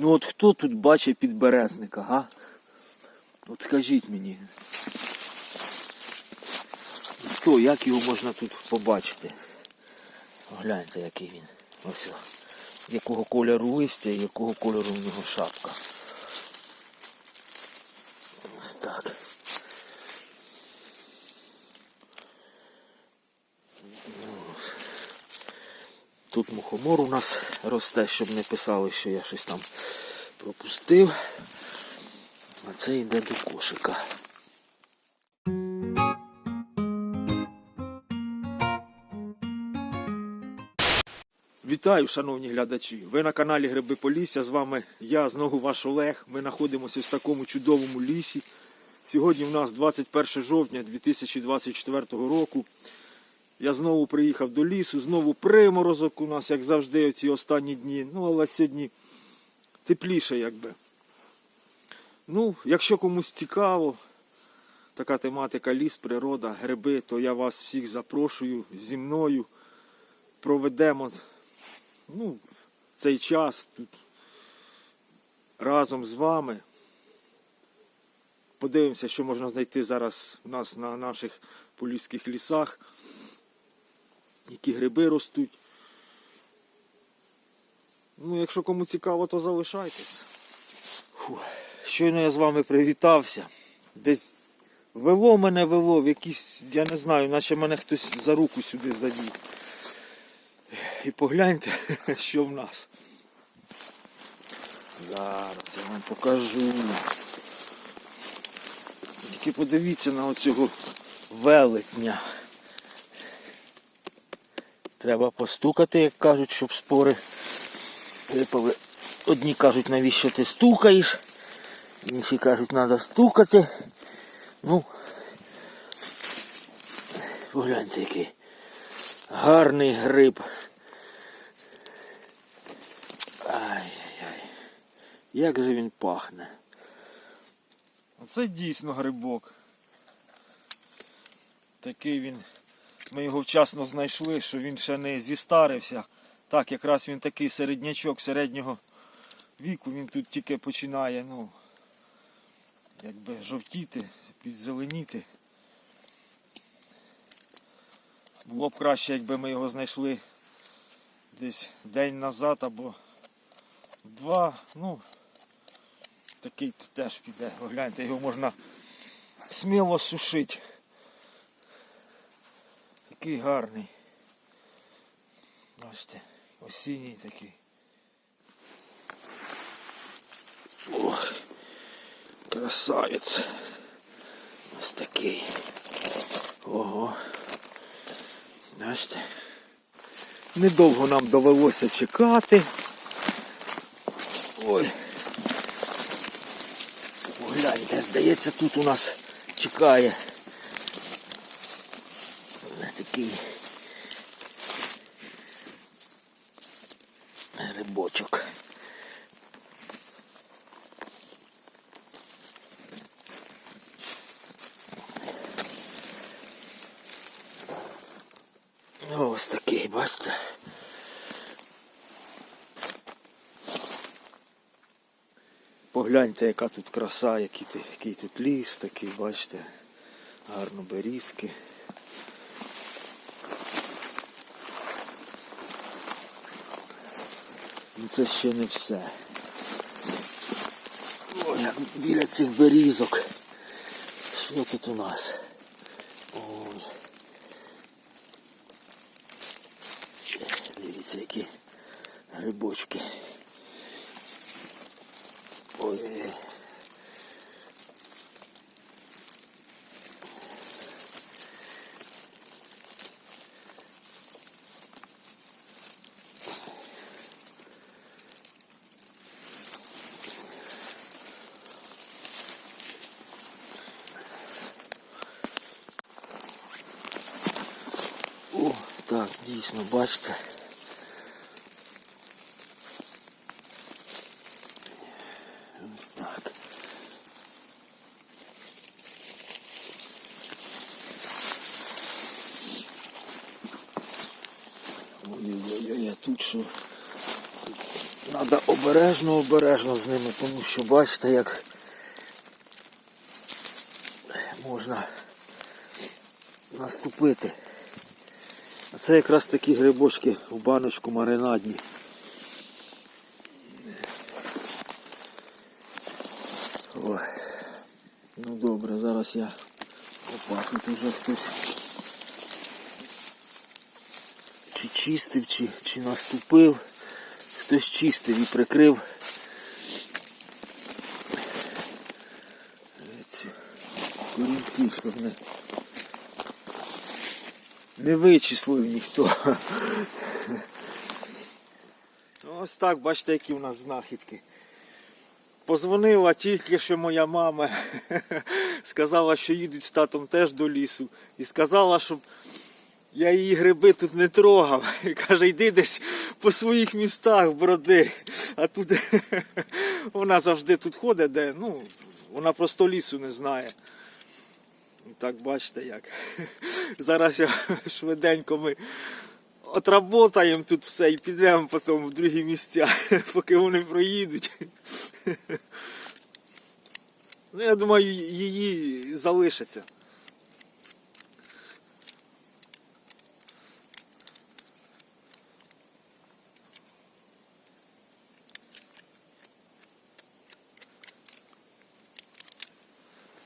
Ну от хто тут бачить підберезника, га? От скажіть мені. Хто, як його можна тут побачити? Гляньте, який він. Ось. Якого кольору листя і якого кольору в нього шапка. Ось так. Тут мухомор у нас росте, щоб не писали, що я щось там пропустив. А це йде до кошика. Вітаю, шановні глядачі! Ви на каналі Гриби Полісся. З вами я, знову ваш Олег. Ми знаходимося в такому чудовому лісі. Сьогодні у нас 21 жовтня 2024 року. Я знову приїхав до лісу, знову приморозок у нас, як завжди, ці останні дні. Ну, але сьогодні тепліше, якби. Ну, якщо комусь цікаво, така тематика ліс, природа, гриби, то я вас всіх запрошую зі мною. Проведемо ну, цей час тут разом з вами. Подивимося, що можна знайти зараз у нас на наших поліських лісах які гриби ростуть. Ну, якщо кому цікаво, то залишайтесь. Щойно я з вами привітався. Десь вело мене вело, в якісь, я не знаю, наче мене хтось за руку сюди завів. І погляньте, що в нас. Зараз я вам покажу. Тільки подивіться на оцього велетня. Треба постукати, як кажуть, щоб спори випали. Одні кажуть, навіщо ти стукаєш, інші кажуть, треба стукати. Ну, погляньте, який гарний гриб. Ай-яй-яй. Як же він пахне. Це дійсно грибок. Такий він ми його вчасно знайшли, що він ще не зістарився. Так, якраз він такий середнячок середнього віку, він тут тільки починає, ну, якби жовтіти, підзеленіти. Було б краще, якби ми його знайшли десь день назад або два. Ну, такий тут теж піде. Гляньте, його можна сміло сушити. Такий гарний. Бачите, осінній такий. Ох, красавець. Ось такий. Ого. Бачите. Недовго нам довелося чекати. Ой. Погляньте, здається, тут у нас чекає Ось такий грибочок. Ось такий, бачите. Погляньте, яка тут краса, який, який тут ліс такий, бачите, гарно берізки. Ну це ще не все. О, як біля цих берізок. Що тут у нас? Ой. Дивіться, які грибочки. Ой. О, так, дійсно, бачите. Ось так. Ой-ой-ой, а тут що? Треба обережно, обережно з ними, тому що бачите, як можна наступити. Це якраз такі грибочки в баночку маринадні. Ой. Ну добре, зараз я опа, тут уже хтось чи чистив, чи, чи наступив. Хтось чистив і прикрив. Ці Корінці, щоб не, не вичислив ніхто. Ось так, бачите, які у нас знахідки. Позвонила тільки що моя мама, сказала, що їдуть з татом теж до лісу. І сказала, щоб я її гриби тут не трогав. І каже, йди десь по своїх містах броди. А тут вона завжди тут ходить, де, ну, вона просто лісу не знає. Так бачите як. Зараз я швиденько ми отработаємо тут все і підемо потім в другі місця, поки вони проїдуть. Ну, я думаю, її залишиться.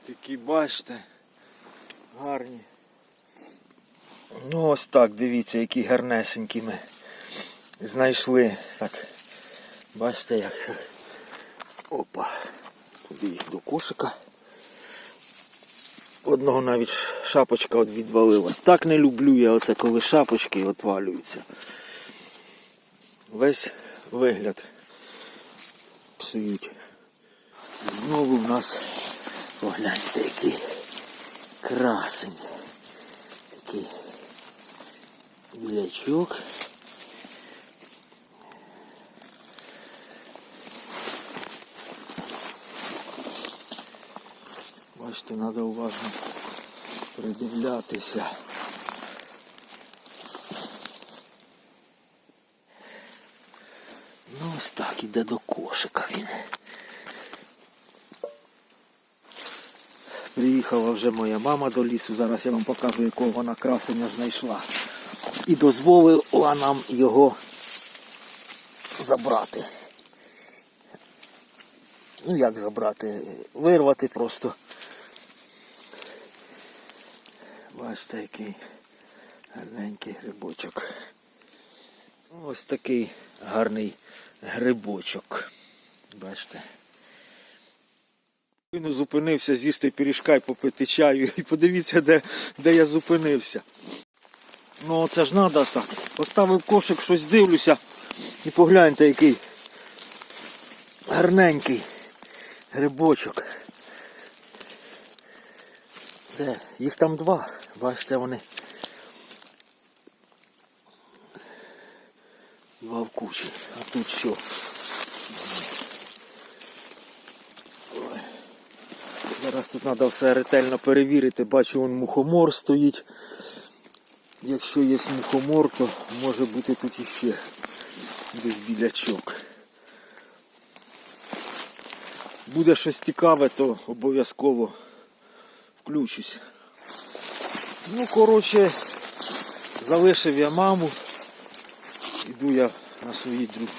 Такі бачите, гарні. Ну ось так, дивіться, які гарнесенькі ми знайшли. Так, бачите як. Опа. Туди їх до кошика. Одного навіть шапочка от відвалилась. Так не люблю я оце, коли шапочки відвалюються. Весь вигляд псують. Знову в нас погляньте який красень. Такий білячок. Бачите, треба уважно придивлятися. Ну ось так, іде до кошика він. Приїхала вже моя мама до лісу, зараз я вам покажу, якого вона красення знайшла. І дозволила нам його забрати. Ну як забрати? Вирвати просто. Бачите, який гарненький грибочок. Ось такий гарний грибочок. Бачите. Він зупинився з'їсти пиріжка і попити чаю. І подивіться, де, де я зупинився. Ну це ж треба так. Поставив кошик, щось дивлюся. І погляньте, який гарненький грибочок. Де? Їх там два. Бачите, вони. Два в кучі. А тут що? Зараз тут треба все ретельно перевірити. Бачу, вон мухомор стоїть. Якщо є мухомор, то може бути тут іще десь білячок. Буде щось цікаве, то обов'язково включусь. Ну, коротше, залишив я маму. Іду я на свої друг,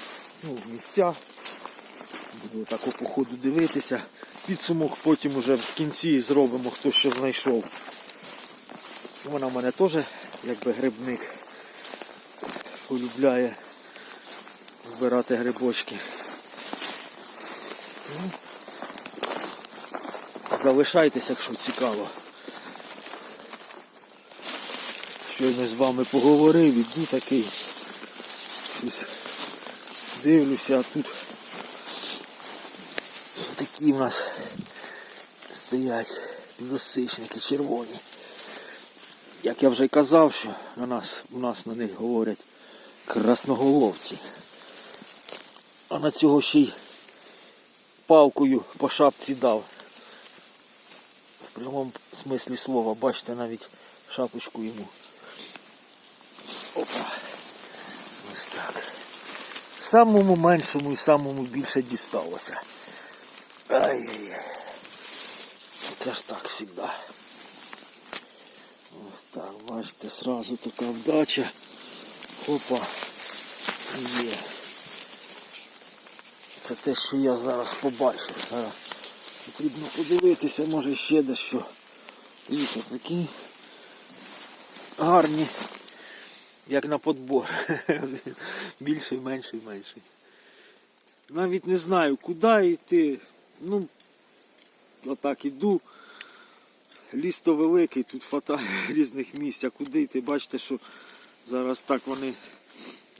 ну, місця. Буду так по ходу дивитися. Підсумок потім уже в кінці зробимо, хто що знайшов. Вона в мене теж якби грибник полюбляє збирати грибочки. Ну, Залишайтеся, якщо цікаво. Щойно з вами поговорив, іду такий. Щось дивлюся, а тут такі в нас стоять підосичники червоні. Як я вже казав, що на нас, у нас на них говорять красноголовці. А на цього ще й палкою по шапці дав. В прямому смислі слова, бачите, навіть шапочку йому. Опа. Ось так. Самому меншому і самому більше дісталося. Ай-яй-яй. Це ж так завжди. Ось так, бачите, сразу така вдача. Опа. Є. Це те, що я зараз побачив. Потрібно подивитися, може ще дещо. Дивіться, такі гарні, як на подбор. Більший, менший, менший. Навіть не знаю, куди йти. Ну, отак іду. Ліс то великий, тут хватає різних місць, а куди йти? Бачите, що зараз так вони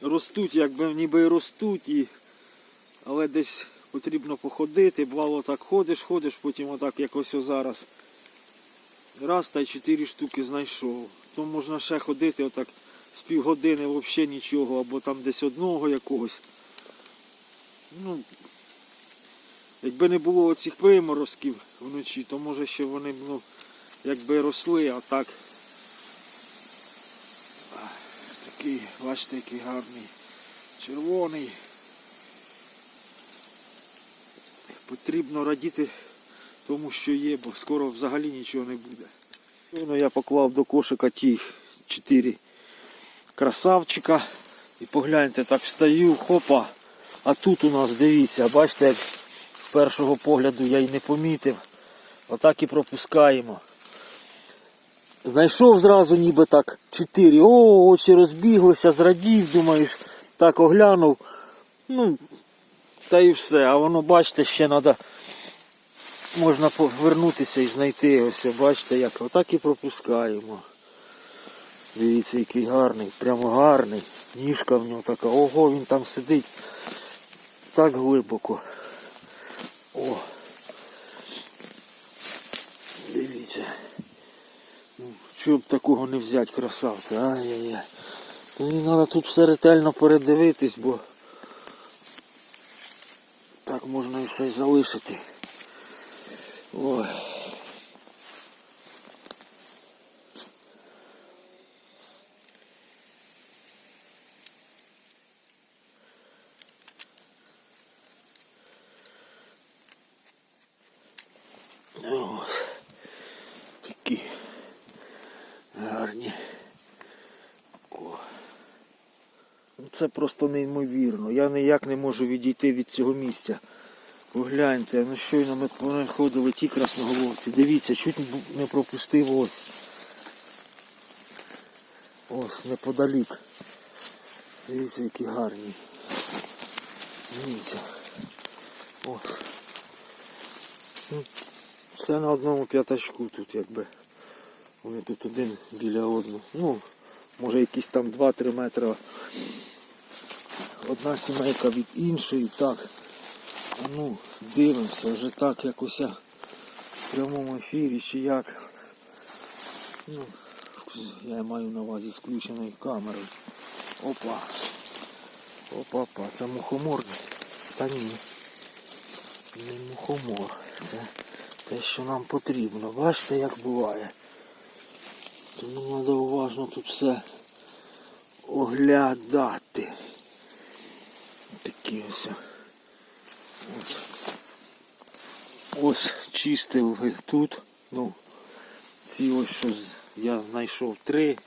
ростуть, якби ніби і ростуть, і... але десь потрібно походити. Бувало так ходиш, ходиш, потім отак якось зараз. Раз та й чотири штуки знайшов. То можна ще ходити отак з півгодини взагалі нічого, або там десь одного якогось. Ну, якби не було оцих приморозків вночі, то може ще вони б, ну, якби росли, а так. Такий, бачите, який гарний. Червоний. Потрібно радіти тому, що є, бо скоро взагалі нічого не буде. Ну, я поклав до кошика ті чотири красавчика. І погляньте, так встаю, хопа. А тут у нас, дивіться, бачите, як з першого погляду я й не помітив. Отак і пропускаємо. Знайшов зразу ніби так чотири. О, очі розбіглися, зрадів, думаєш, так оглянув. Ну, та і все. А воно, бачите, ще треба можна повернутися і знайти. Ось, бачите, як отак і пропускаємо. Дивіться, який гарний, прямо гарний. Ніжка в нього така. Ого, він там сидить так глибоко. О. Дивіться. Ну, б такого не взяти, красавця. Ай-яй-яй. Мені треба тут все ретельно передивитись, бо так можна і все залишити. Ой. Ось. Такі гарні. О. Ну, Це просто неймовірно. Я ніяк не можу відійти від цього місця. Погляньте, ну щойно ми переходили ті красноголовці. Дивіться, чуть не- пропустив ось. Ось, неподалік. Дивіться, які гарні. Дивіться. Ось. Все на одному п'ятачку тут якби. Вони тут один біля одного. Ну, може якісь там 2-3 метри. Одна сімейка від іншої. Так. Ну, дивимося, вже так якось в прямому ефірі чи як. Ну, я маю на увазі з включеною камерою. Опа. Опа-па, це мухомор. Та ні. Не мухомор. Це те, що нам потрібно. Бачите, як буває. Тому треба уважно тут все оглядати. Такі ось. Ось, ось чистив тут. Ну, ці ось що я знайшов три.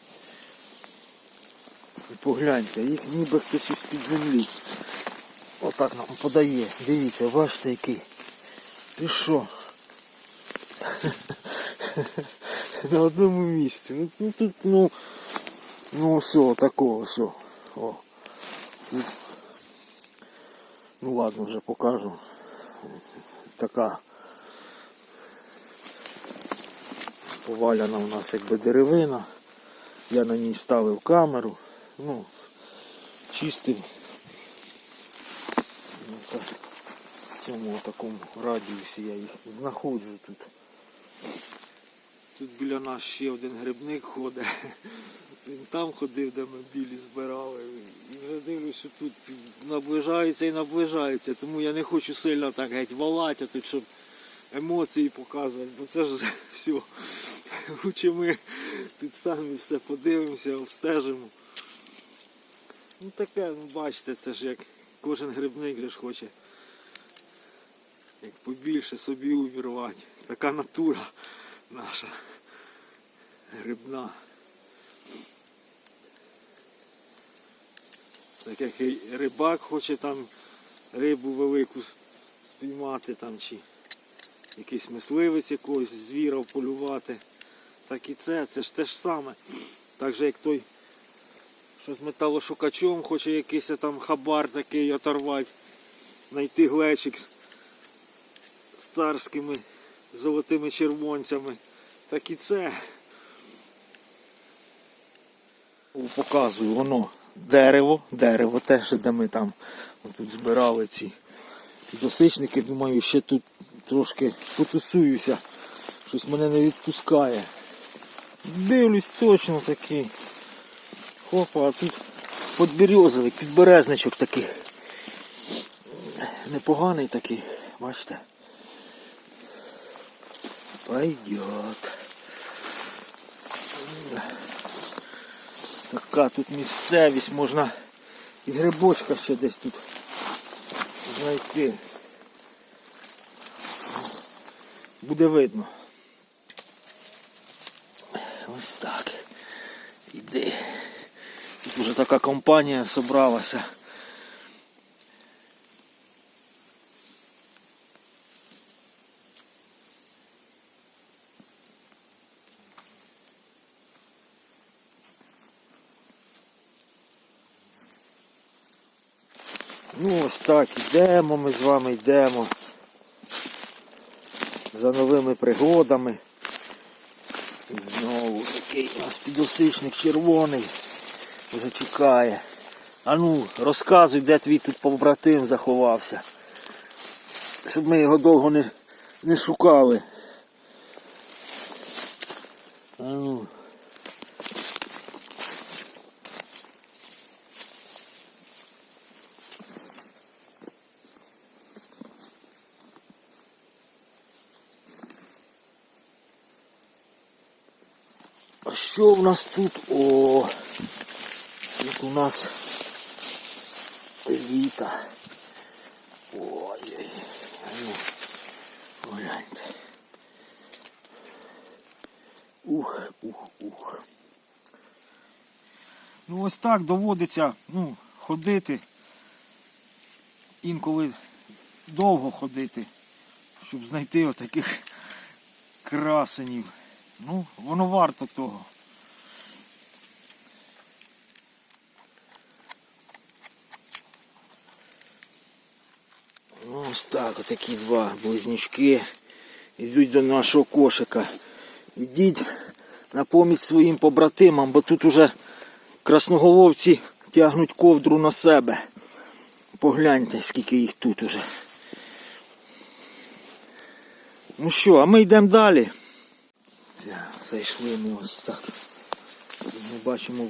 І погляньте, їх ніби хтось із-під землі. Отак нам подає. Дивіться, бачите який. Ти що? На одному місці. Ну, тут, ну, ну все, такого, все. Ну ладно, вже покажу. Така поваляна у нас якби деревина. Я на ній ставив камеру. Ну, чистив. Ну, в цьому такому радіусі я їх знаходжу тут. Тут біля нас ще один грибник ходить. Він там ходив, де ми білі збирали. І вже дивлюсь, що тут наближається і наближається. Тому я не хочу сильно так геть валати, щоб емоції показувати, бо це ж все. Лучше ми тут самі все подивимося, обстежимо. Ну таке, ну бачите, це ж як Кожен грибник же хоче як побільше собі увірвати. Така натура наша грибна. Так як рибак хоче там рибу велику спіймати там чи якийсь мисливець якогось звіра полювати. Так і це, це ж те ж саме. Так же як той, що з металошукачом хоче якийсь там хабар такий оторвати, знайти глечик з- царськими золотими червонцями. Так і це. Показую воно дерево, дерево теж, де ми там тут збирали ці досичники. Думаю, ще тут трошки потусуюся. Щось мене не відпускає. Дивлюсь точно такий. Хопа, а тут подберезовик, підберезничок такий. Непоганий такий, бачите. Пойдет. Така тут місцевість, можна і грибочка ще десь тут знайти. Буде видно. Ось так. Іди. Тут вже така компанія зібралася. Ну ось так, йдемо ми з вами йдемо. За новими пригодами. Знову такий у нас підосичник червоний. Вже чекає. А ну, розказуй, де твій тут побратим заховався. Щоб ми його довго не, не шукали. А ну. В нас тут? О, тут у нас літа. Ой-ой. Ну, Гляньте. Ух, ух, ух. Ну ось так доводиться ну, ходити. Інколи довго ходити, щоб знайти отаких красенів. Ну, воно варто того. Ну, Ось так, отакі два близнючки йдуть до нашого кошика. Йдіть на помість своїм побратимам, бо тут уже красноголовці тягнуть ковдру на себе. Погляньте, скільки їх тут уже. Ну що, а ми йдемо далі. Зайшли ми ось так. Ми бачимо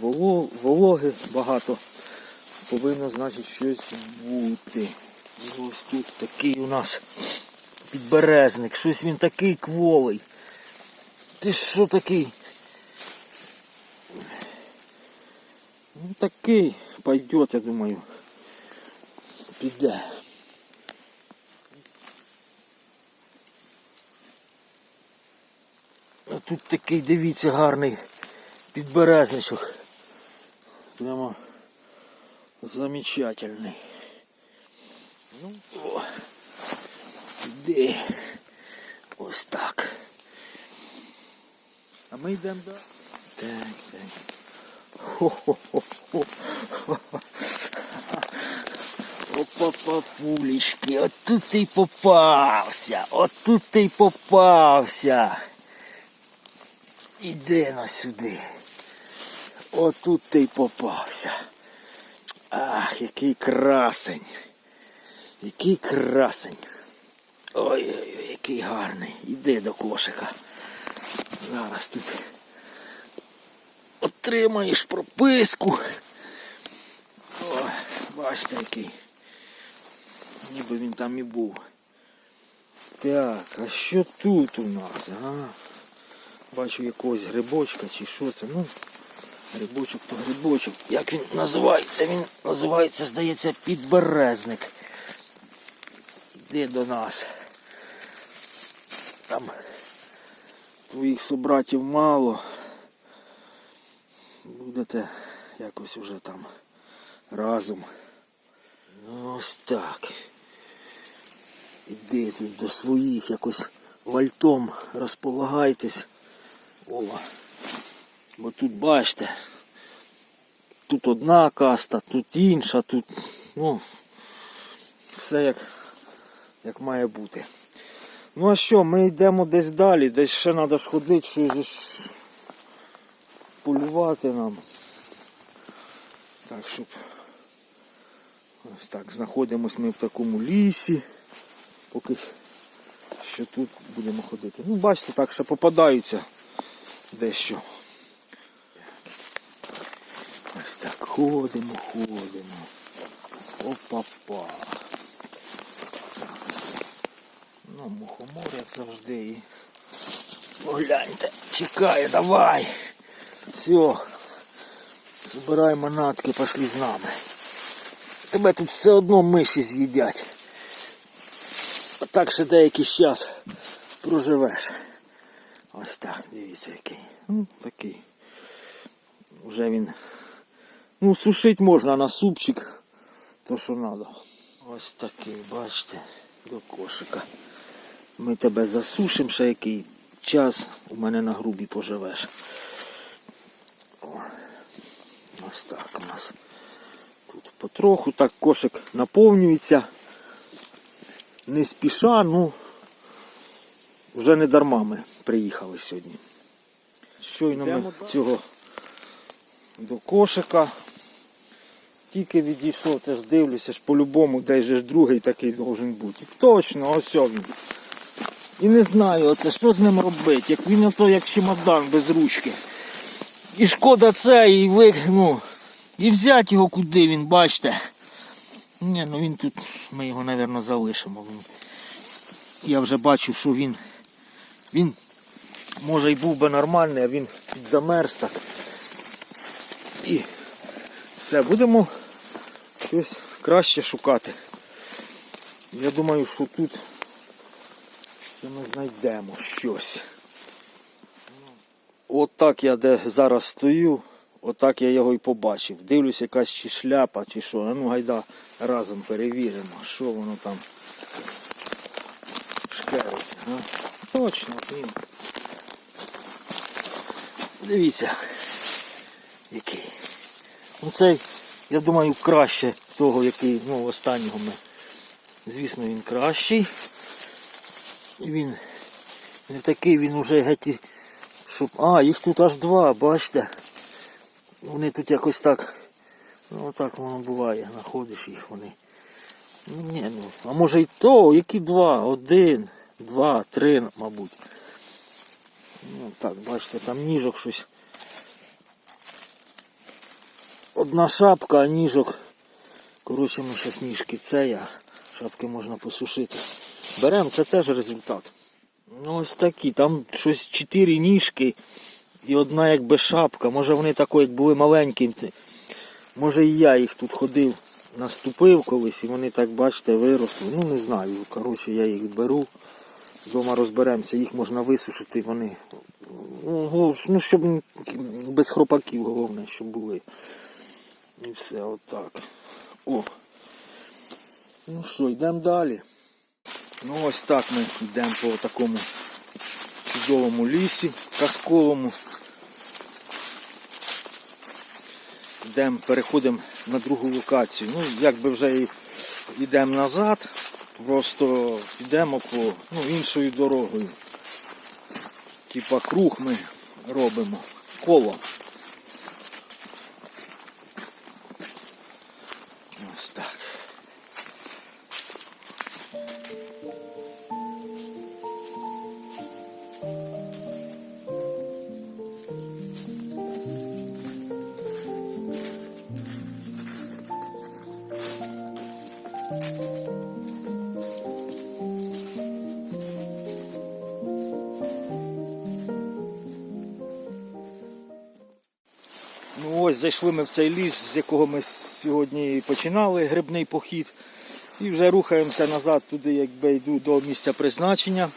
вологи багато. Повинно, значить, щось бути. І ось тут такий у нас підберезник. Щось він такий кволий. Ти що такий? Ну такий пойдет, я думаю. Піде. А тут такий, дивіться, гарний підберезничок. Прямо замечательний. Ну, о, іди. Ось так. А ми йдемо далі. Так, так. Хо-хо-хо-хо. Опа, папулечки, от тут ти й попався, от тут ти й попався. Іди на сюди. От тут ти й попався. Ах, який красень. Який красень. Ой-ой-ой, який гарний. Іди до кошика. Зараз тут отримаєш прописку. О, бачите який. Ніби він там і був. Так, а що тут у нас? А? Бачу якогось грибочка чи що це. Ну, Грибочок то грибочок. Як він називається? Він називається, здається, підберезник. Іди до нас. Там твоїх собратів мало. Будете якось уже там разом. Ну ось так. Іди тут до своїх якось вальтом розполагайтесь. О. Бо тут бачите, тут одна каста, тут інша, тут ну, все як, як має бути. Ну а що, ми йдемо десь далі, десь ще треба ж ходити, що ж полювати нам. Так, щоб ось так, знаходимось ми в такому лісі. Поки що тут будемо ходити. Ну, бачите, так ще попадаються дещо. Ось так ходимо, ходимо. Опа-па. Ну, мухомор, як завжди. І... Погляньте, чекає, давай. Все. Збирай манатки, пошли з нами. Тебе тут все одно миші з'їдять. А так ще деякий час проживеш. Ось так, дивіться який. Ну, такий. Вже він. Ну, сушить можна на супчик, то що треба. Ось такий, бачите, до кошика. Ми тебе засушимо ще який час, у мене на грубі поживеш. Ось так у нас. Тут потроху так кошик наповнюється. Не спіша, ну вже не дарма ми приїхали сьогодні. Щойно ми цього до кошика. Тільки відійшов, це ж дивлюся, ж по-любому, де ж другий такий должен бути. Точно, ось він. І не знаю, оце, що з ним робити, як він ото як чемодан без ручки. І шкода це, і ви, ну, і взяти його куди він, бачите. Ні, ну він тут, ми його, мабуть, залишимо. Я вже бачу, що він, він, може й був би нормальний, а він підзамерз так. І все, будемо щось краще шукати. Я думаю, що тут що ми знайдемо щось. Отак я де зараз стою, отак я його і побачив. Дивлюсь, якась чи шляпа, чи що. Ну гайда разом перевіримо, що воно там шкериться. Точно, він. Дивіться, який. Ну цей, я думаю, краще того, який, ну, останнього ми. Звісно, він кращий. І він не такий, він уже геть, і- щоб... А, їх тут аж два, бачите? Вони тут якось так. Ну так воно буває, знаходиш їх вони. Ну ні, ну. А може й то, які два? Один, два, три, мабуть. Ну так, бачите, там ніжок щось. Одна шапка, а ніжок. Коротше, ми ще сніжки це я. Шапки можна посушити. Беремо, це теж результат. Ну ось такі, там щось чотири ніжки і одна якби шапка. Може вони такої, як були маленькі. Може і я їх тут ходив, наступив колись і вони так, бачите, виросли. Ну не знаю. Коротше, я їх беру. Вдома розберемося, їх можна висушити, вони. Ну, щоб без хропаків головне, щоб були. І все, отак. О. Ну що, йдемо далі. Ну ось так ми йдемо по такому чудовому лісі, казковому. Йдемо, переходимо на другу локацію. Ну, якби вже йдемо назад, просто йдемо по ну, іншою дорогою. Типа круг ми робимо, коло. Зайшли ми в цей ліс, з якого ми сьогодні починали грибний похід. І вже рухаємося назад туди, якби йду до місця призначення.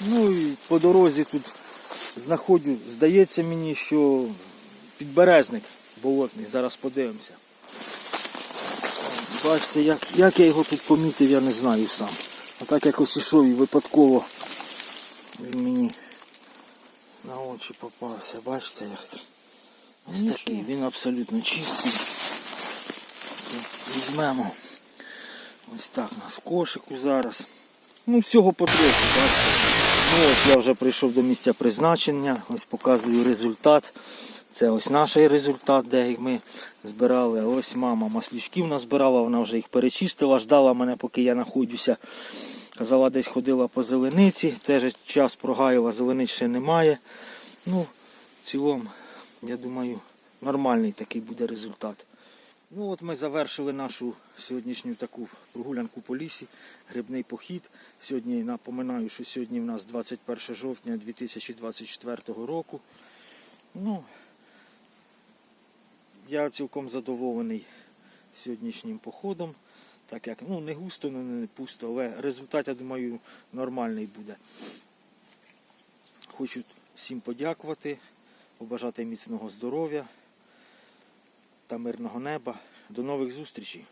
Ну і по дорозі тут знаходжу, здається мені, що підберезник болотний. Зараз подивимося. Бачите, як, як я його тут помітив, я не знаю сам. А так якось ішов і випадково він мені на очі попався. Бачите, як ось такий, він абсолютно чистий. Візьмемо. Ось так у нас кошику зараз. Ну, всього потрібно. Ну, ось я вже прийшов до місця призначення, ось показую результат. Це ось наш результат, де ми збирали. Ось мама маслючків назбирала, вона вже їх перечистила, ждала мене, поки я знаходжуся. Казала, десь ходила по зелениці, теж час прогаяла, зелениць ще немає. Ну, в цілому, я думаю, нормальний такий буде результат. Ну от ми завершили нашу сьогоднішню таку прогулянку по лісі, грибний похід. Сьогодні напоминаю, що сьогодні в нас 21 жовтня 2024 року. Ну, я цілком задоволений сьогоднішнім походом. Так як ну не густо, ну, не пусто, але результат, я думаю, нормальний буде. Хочу всім подякувати, побажати міцного здоров'я та мирного неба. До нових зустрічей!